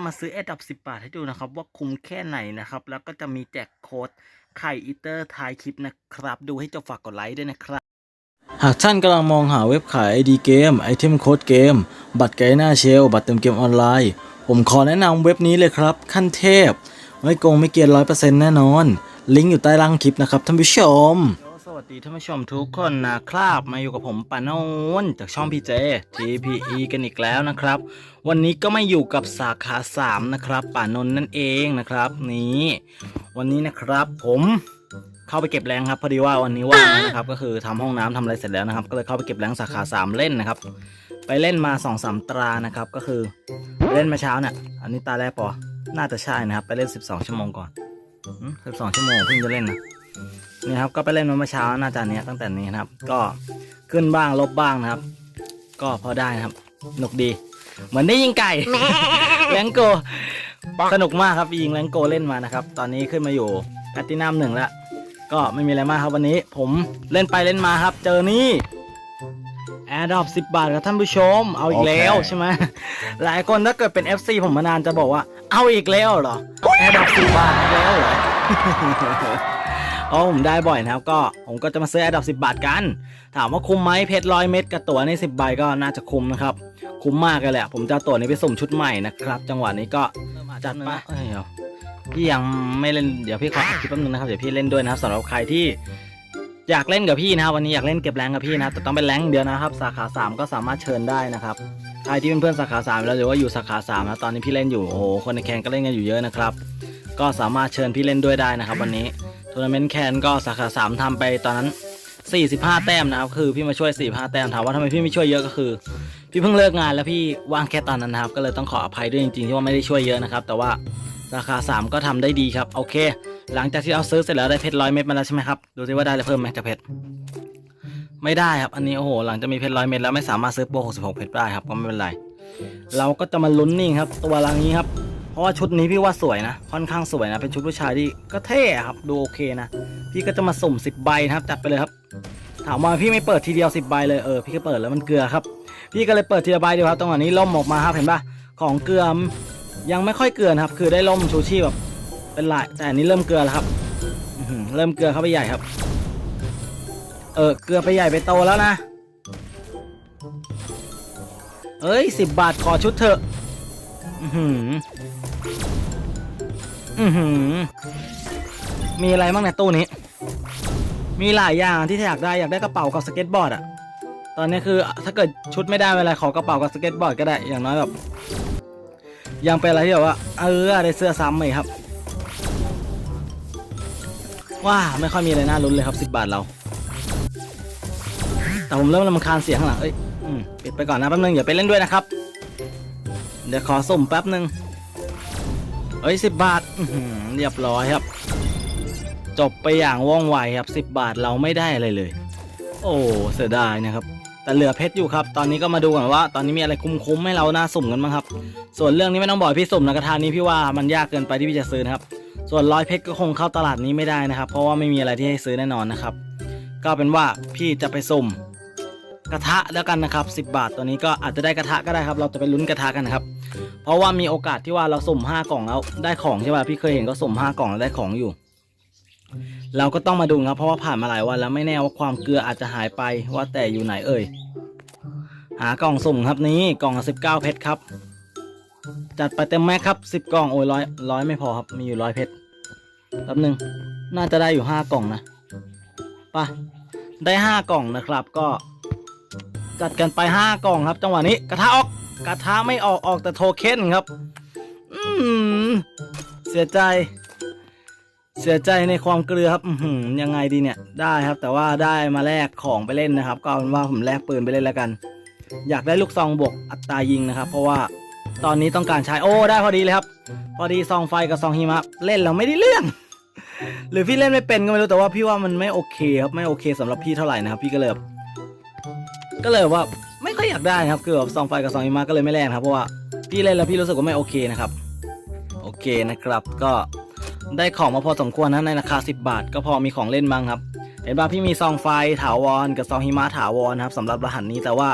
จะมาซื้อแอดดับสิบาทให้ดูนะครับ ว่าคุ้มแค่ไหนนะครับ แล้วก็จะมีแจกโค้ดไข่อีเตอร์ท้ายคลิปนะครับ ดูให้จบฝากกดไลค์ด้วยนะครับ หากท่านกำลังมองหาเว็บขาย ID เกมไอเทมโค้ดเกม บัตรไกด์หน้าเชล บัตรเติมเกมออนไลน์ ผมขอแนะนำเว็บนี้เลยครับ ขั้นเทพ ไม่โกงไม่เกียนร้อยเปอร์เซ็นต์แน่นอน ลิงก์อยู่ใต้ล่างคลิปนะครับท่านผู้ชม ดีท่านผู้ชมทุกคนนะครับมาอยู่กับผมปานนท์จากช่องพีเจ TPE กันอีกแล้วนะครับ วันนี้ก็มาอยู่กับสาขา 3 นะครับป่านนท์นั่นเองนะครับนี่วันนี้นะครับผมเข้าไปเก็บแรงครับพอดีว่าวันนี้ว่างนะครับก็คือทำห้องน้ำทำอะไรเสร็จแล้วนะครับ ก็เลยเข้าไปเก็บแรงสาขา 3 เล่นนะครับ ไปเล่นมา2อสตรานะครับก็คือเล่นมาเช้าเนี่ยอันนี้ตาแรกปอน่าจะใช่นะครับ ไปเล่น 12 ชั่วโมงก่อนอืม12 ชั่วโมงเพิ่งจะเล่นนะ นี่ครับก็ไปเล่นมาเมื่อเช้าน่าจะเนี้ยตั้งแต่นี้นะครับ ก็ขึ้นบ้างลบบ้างนะครับ ก็พอได้นะครับสนุกดี เหมือนได้ยิงไก่แรงโกสนุกมากครับยิงแรงโกเล่นมานะครับ ตอนนี้ขึ้นมาอยู่แพตตินัมหนึ่งแล้วก็ไม่มีอะไรมากครับวันนี้ ผมเล่นไปเล่นมาครับ เจอนี่แอร์ดรอปสิบบาทครับท่านผู้ชม เอาอีกแล้วโอเคใช่ไหมหลายคนถ้าเกิดเป็น FC ผมมานานจะบอกว่า เอาอีกแล้วเหรอแอร์ดรอปสิบบาทอีกแล้วเหรอ เพราะผมได้บ่อยนะครับ ก็ผมก็จะมาซื้อแอดดับสิบาทกัน ถามว่าคุ้มไหมเพชรร้อยเม็ดกับตั๋วในสิบใบก็น่าจะคุ้มนะครับ คุ้มมากเลยแหละ ผมจะเอาตั๋วนี้ไปสุ่มชุดใหม่นะครับ จังหวะนี้ก็จัดไปเอ้ยเดี๋ยวพี่ยังไม่เล่นเดี๋ยวพี่ขออัดคลิปแป๊บนึงนะครับเดี๋ยวพี่เล่นด้วยนะครับสำหรับใครที่อยากเล่นกับพี่นะครับวันนี้อยากเล่นเก็บแรงกับพี่นะแต่ต้องเป็นแรงเดียวนะครับ สาขา 3 ก็สามารถเชิญได้นะครับใครที่เป็นเพื่อนสาขา3แล้วหรือว่าอยู่สาขา3นะตอนนี้พี่เล่นอยู่โอ้โหคนในแคนก็เล่นกันอยู่เยอะนะครับ ก็สามารถเชิญพี่เล่นด้วยได้นะครับ วันนี้ทัวร์นาเมนต์แคนก็สาขา3ทำไปตอนนั้น 45 แต้มนะครับคือพี่มาช่วย 45 แต้มถามว่าทำไมพี่ไม่ช่วยเยอะก็คือ พี่เพิ่งเลิกงานแล้วพี่ว่างแค่ตอนนั้นนะครับ ก็เลยต้องขออภัยด้วยจริงๆที่ว่าไม่ได้ช่วยเยอะนะครับ แต่ว่าสาขา3 ก็ทำได้ดีครับ โอเค หลังจากที่เอาซื้อเสร็จแล้วได้เพชรร้อยเม็ดมาแล้วใช่ไหมครับ ดูซิว่าได้อะไรเพิ่มไหมจากเพชรไม่ได้ครับ อันนี้โอ้โห หลังจะมีเพชรร้อยเม็ดแล้วไม่สามารถซื้อโปร66 เพชรได้ครับก็ไม่เป็นไร เราก็จะมาลุ้นนี่ครับ ตัวรังนี้ครับ เพราะว่าชุดนี้พี่ว่าสวยนะ ค่อนข้างสวยนะ เป็นชุดผู้ชายที่ก็เท่ครับ ดูโอเคนะ พี่ก็จะมาสุ่ม 10 ใบนะครับ จัดไปเลยครับ ถามว่าพี่ไม่เปิดทีเดียว 10 ใบเลย เออ พี่ก็เปิดแล้วมันเกลือครับ พี่ก็เลยเปิดทีละใบเดียวครับ ตรงนี้ล่มออกมาครับ เห็นปะของเกลือยังไม่ค่อยเกลือครับ คือได้ล่มชูชีพแบบเป็นลาย แต่อันนี้เริ่มเกลือแล้วครับเริ่มเกลือเข้าไปใหญ่ครับ เออ เกลือไปใหญ่ไปโตแล้วนะ เอ้ยสิบบาทขอชุดเถอะ อือหือ มีอะไรบ้างในตู้นี้ มีหลายอย่างที่อยากได้อยากได้กระเป๋ากับสเก็ตบอร์ดอะตอนนี้คือถ้าเกิดชุดไม่ได้เวลาขอกระเป๋ากับสเก็ตบอร์ดก็ได้อย่างน้อยแบบยังเป็นอะไรที่แบบว่าเออได้เสื้อซ้ำไหมครับว้าไม่ค่อยมีอะไรน่าลุ้นเลยครับสิบบาทเรา แต่ผมเริ่มรำคาญเสียงข้างหลังเอ้ยอปิดไปก่อนนะแป๊บนึงอย่าไปเล่นด้วยนะครับ เดี๋ยวขอสุ่มแป๊บนึง เอ้ยสิบบาทเรียบร้อยครับ จบไปอย่างว่องไวครับสิบบาทเราไม่ได้อะไรเลย โอ้เสียดายนะครับ แต่เหลือเพชรอยู่ครับ ตอนนี้ก็มาดูกันว่า ตอนนี้มีอะไรคุ้มๆให้เราน่าสุ่มกันบ้างครับ ส่วนเรื่องนี้ไม่ต้องบอกพี่สุ่มนะกระทานนี้พี่ว่ามันยากเกินไปที่พี่จะซื้อนะครับ ส่วนร้อยเพชรก็คงเข้าตลาดนี้ไม่ได้นะครับ เพราะว่าไม่มีอะไรที่ให้ซื้อแน่นอนนะครับ ก็เป็นว่าพี่จะไปสุ่มกระทะแล้วกันนะครับ 10 บาทตัวนี้ก็อาจจะได้กระทะก็ได้ครับ เราจะไปลุ้นกระทะกันนะครับ เพราะว่ามีโอกาสที่ว่าเราสุ่ม5กล่องแล้วได้ของใช่ป่ะพี่เคยเห็นก็สุ่ม5กล่องแล้วได้ของอยู่ เราก็ต้องมาดูครับเพราะว่าผ่านมาหลายวันแล้วไม่แน่ว่าความเกลืออาจจะหายไปว่าแต่อยู่ไหนเอ่ยหากล่องสุ่มครับนี้กล่องละ19เพชรครับ จัดไปเต็มแม็กครับ10กล่องโอ้ยร้อยร้อยไม่พอครับมีอยู่ร้อยเพชรแป๊บหนึ่งน่าจะได้อยู่5กล่องนะไปได้5กล่องนะครับก็จัดกันไป5กล่องครับ จังหวะนี้กระทะออก กระทะไม่ออกออกแต่โทเค็นครับ อืมเสียใจ เสียใจในความเกลือครับอือหือยังไงดีเนี่ย ได้ครับ แต่ว่าได้มาแลกของไปเล่นนะครับ ก็เอาเป็นว่าผมแลกปืนไปเล่นแล้วกัน อยากได้ลูกซองบวกอัตรายิงนะครับ เพราะว่าตอนนี้ต้องการใช้โอ้ได้พอดีเลยครับ พอดีซองไฟกับซองหิมะเล่นแล้วไม่ได้เรื่อง หรือพี่เล่นไม่เป็นก็ไม่รู้แต่ว่าพี่ว่ามันไม่โอเคครับไม่โอเคสำหรับพี่เท่าไหร่นะครับพี่ก็เลยก็เลยว่า ค่อยอยากได้นะครับคือแบบซองไฟกับซองอิมาก็เลยไม่แลกนะครับเพราะว่าพี่เล่นแล้วพี่รู้สึกว่าไม่โอเคนะครับโอเคนะครับก็ได้ของมาพอสมควรนะในราคา 10 บาท ก็พอมีของเล่นบ้างครับเห็นป่ะพี่มีซองไฟถาวรกับซองหิมะถาวรนะครับสำหรับรหัสนี้แต่ว่า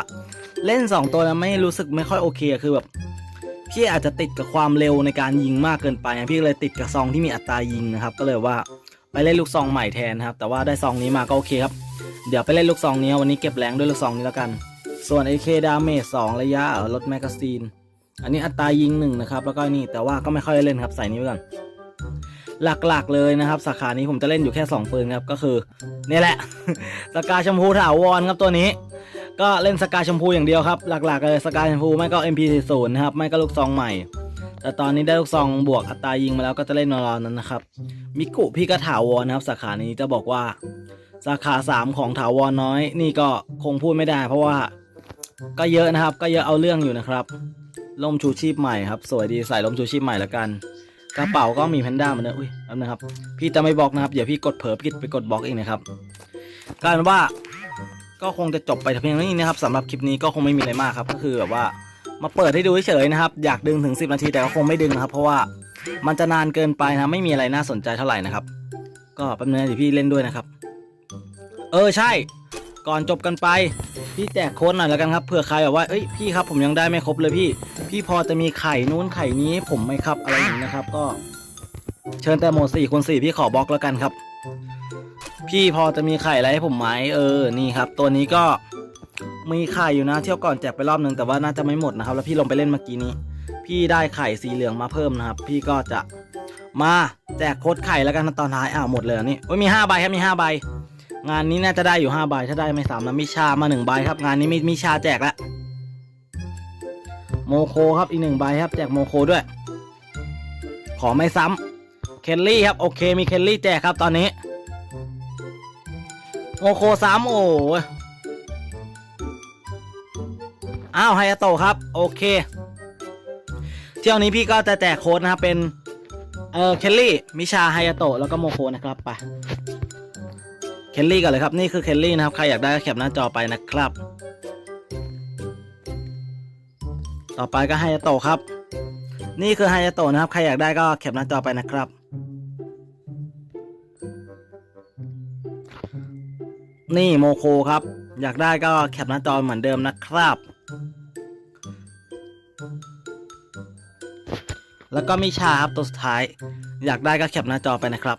เล่น 2 ตัวแล้วไม่รู้สึกไม่ค่อยโอเคคือแบบพี่อาจจะติดกับความเร็วในการยิงมากเกินไปนะพี่เลยติดกับซองที่มีอัตรายิงนะครับ ก็เลยว่าไปเล่นลูกซองใหม่แทนครับ แต่ว่าได้ซองนี้มาก็โอเคครับ เดี๋ยวไปเล่นลูกซองนี้วันนี้เก็บแรงด้วยลูกซองนี้แล้วกัน ส่วน AK ดาเมจ2ระยะลดแมกกาซีน อันนี้อัตรายิงหนึ่งนะครับ แล้วก็นี่แต่ว่าก็ไม่ค่อยได้เล่นครับ ใส่นี้ไว้ก่อน หลักๆเลยนะครับ สาขานี้ผมจะเล่นอยู่แค่ 2 ปืนครับ ก็คือนี่แหละ สกาชมพูถาวรครับตัวนี้ ก็เล่นสกาชมพูอย่างเดียวครับ หลักๆเลยสกาชมพูไม่ก็ MP40 นะครับ ไม่ก็ลูกซองใหม่ แต่ตอนนี้ได้ลูกซองบวกอัตรายิงมาแล้วก็จะเล่นนอนนั้นนะครับ มิกุพี่ก็ถาวรนะครับ สาขานี้จะบอกว่า สาขา 3 ของถาวรน้อย นี่ก็คงพูดไม่ได้ เพราะว่า ก็เยอะนะครับ ก็เยอะเอาเรื่องอยู่นะครับล่มชูชีพใหม่ครับ สวยดีใส่ล่มชูชีพใหม่แล้วกัน กระเป๋าก็มีแพนด้าเหมือนเดิมอุ้ยแป๊บนะครับ พี่จะไม่บล็อกนะครับเดี๋ยวพี่กดเผลอพี่ไปกดบล็อกเองนะครับกลายเป็นว่าก็คงจะจบไปเพียงเท่านี้นะครับสำหรับคลิปนี้ก็คงไม่มีอะไรมากครับ ก็คือแบบว่ามาเปิดให้ดูเฉยๆนะครับ อยากดึงถึง 10 นาทีแต่ก็คงไม่ดึงนะครับ เพราะว่ามันจะนานเกินไปนะไม่มีอะไรน่าสนใจเท่าไหร่นะครับ ก็แป๊บนึงนะเดี๋ยวพี่เล่นด้วยนะครับ เออใช่ ก่อนจบกันไป พี่แจกโค้ดหน่อยแล้วกันครับเผื่อใครแบบว่าเอ้ยพี่ครับผมยังได้ไม่ครบเลยพี่ พี่พอจะมีไข่นู้นไข่นี้ให้ผมไหมครับอะไรอย่างนี้นะครับ ก็ เชิญแต่หมดสี่คูณสี่พี่ขอบล็อกแล้วกันครับ พี่พอจะมีไข่อะไรให้ผมไหมเออนี่ครับ ตัวนี้ก็มีไข่อยู่นะ เที่ยวก่อนแจกไปรอบนึงแต่ว่าน่าจะไม่หมดนะครับ แล้วพี่ลงไปเล่นเมื่อกี้นี้ พี่ได้ไข่สีเหลืองมาเพิ่มนะครับ พี่ก็จะมาแจกโค้ดไข่แล้วกันตอนท้ายอ้าวหมดเลยนี่โอ้ยมีห้าใบครับมีห้าใบ งานนี้น่าจะได้อยู่ห้าใบถ้าได้ไม่สามนะมิชามาหนึ่งใบครับงานนี้มีมิชาแจกแล้วโมโคครับอีกหนึ่งใบครับแจกโมโคด้วย ขอไม่ซ้ำเคลลี่ครับโอเคมีเคลลี่แจกครับตอนนี้โมโคซ้ำโอ้ยอ้าวไฮโตครับโอเค เที่ยวนี้พี่ก็จะแจกโค้ดนะครับเป็นเออเคลลี่มิชาไฮโตแล้วก็โมโคนะครับไป เคลลี่ก่อนเลยครับ นี่คือเคลลี่นะครับ ใครอยากได้ก็แคปหน้าจอไปนะครับ ต่อไปก็ไฮยาโตะครับ นี่คือไฮยาโตะนะครับ ใครอยากได้ก็แคปหน้าจอไปนะครับนี่โมโคครับ อยากได้ก็แคปหน้าจอเหมือนเดิมนะครับ แล้วก็มิชาครับตัวสุดท้าย อยากได้ก็แคปหน้าจอไปนะครับ